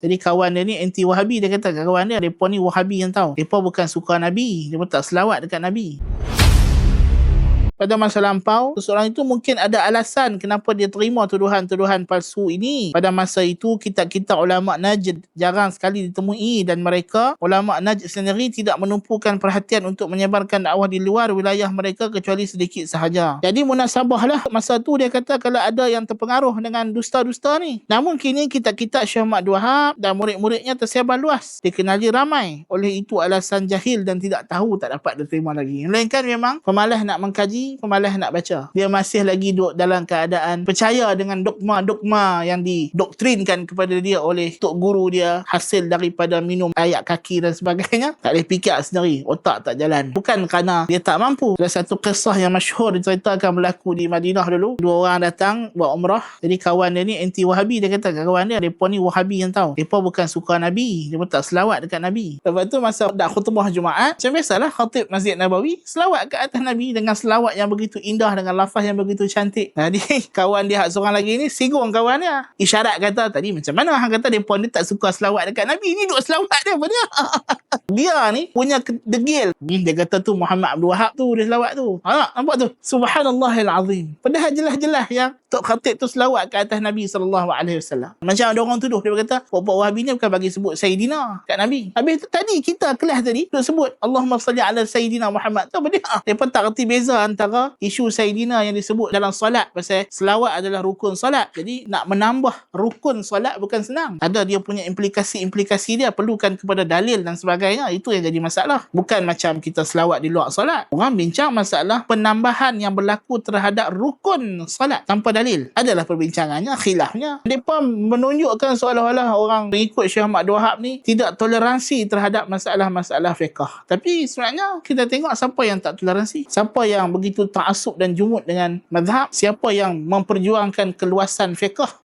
Jadi kawan dia ni anti Wahabi dia kata kawan dia depa ni Wahabi yang tahu. Depa bukan suka Nabi, depa tak selawat dekat Nabi. Pada masa lampau, seseorang itu mungkin ada alasan kenapa dia terima tuduhan-tuduhan palsu ini. Pada masa itu, kitab-kitab ulama Najd jarang sekali ditemui dan mereka, ulama Najd sendiri tidak menumpukan perhatian untuk menyebarkan dakwah di luar wilayah mereka kecuali sedikit sahaja. Jadi munasabahlah masa tu dia kata kalau ada yang terpengaruh dengan dusta-dusta ni. Namun kini kitab-kitab Syekh Ahmad Wahab dan murid-muridnya tersebar luas. Dikenali ramai. Oleh itu alasan jahil dan tidak tahu tak dapat diterima lagi. Melainkan memang pemalas nak mengkaji, pemalas nak baca. Dia masih lagi duduk dalam keadaan percaya dengan dogma-dogma yang didoktrinkan kepada dia oleh tok guru dia hasil daripada minum ayak kaki dan sebagainya. Tak boleh fikir sendiri. Otak tak jalan. Bukan kerana dia tak mampu. Ada satu kisah yang masyhur diceritakan berlaku di Madinah dulu. Dua orang datang buat umrah. Jadi kawan dia ni anti Wahabi. Dia kata kawan dia, mereka ni Wahabi yang tahu. Mereka bukan suka Nabi. Dia tak selawat dekat Nabi. Lepas tu masa dah khutbah Jumaat, macam biasalah khatib Masjid Nabawi selawat ke atas Nabi dengan selawat yang begitu indah dengan lafaz yang begitu cantik. Jadi kawan dia seorang lagi ni singgung kawan dia. Isyarat kata tadi macam mana hang kata pun dia tak suka selawat dekat Nabi. Ni duk selawat dia apa dia? ni punya degil. Ni dia kata tu Muhammad Abdul Wahab tu dia selawat tu. Ha nampak tu. Subhanallahil azim. Padahal jelas-jelas yang Tok Khatib tu selawat ke atas Nabi sallallahu alaihi wasallam. Macam ada orang tuduh dia kata puak-puak Wahabi ni bukan bagi sebut Sayyidina kat Nabi. Habis tu, tadi kita kelas tadi duk sebut Allahumma salli ala Sayyidina Muhammad. Tu dia? Pun tak reti beza antara isu Sayyidina yang disebut dalam solat pasal selawat adalah rukun solat. Jadi nak menambah rukun solat bukan senang. Ada dia punya implikasi-implikasi dia perlukan kepada dalil dan sebagainya. Itu yang jadi masalah. Bukan macam kita selawat di luar solat. Orang bincang masalah penambahan yang berlaku terhadap rukun solat tanpa dalil. Adalah perbincangannya, khilafnya. Mereka menunjukkan seolah-olah orang mengikut Syekh Ahmad Wahab ni tidak toleransi terhadap masalah-masalah fiqah. Tapi sebenarnya kita tengok siapa yang tak toleransi. Siapa yang begitu ta'asub dan jumud dengan mazhab. Siapa yang memperjuangkan keluasan fiqah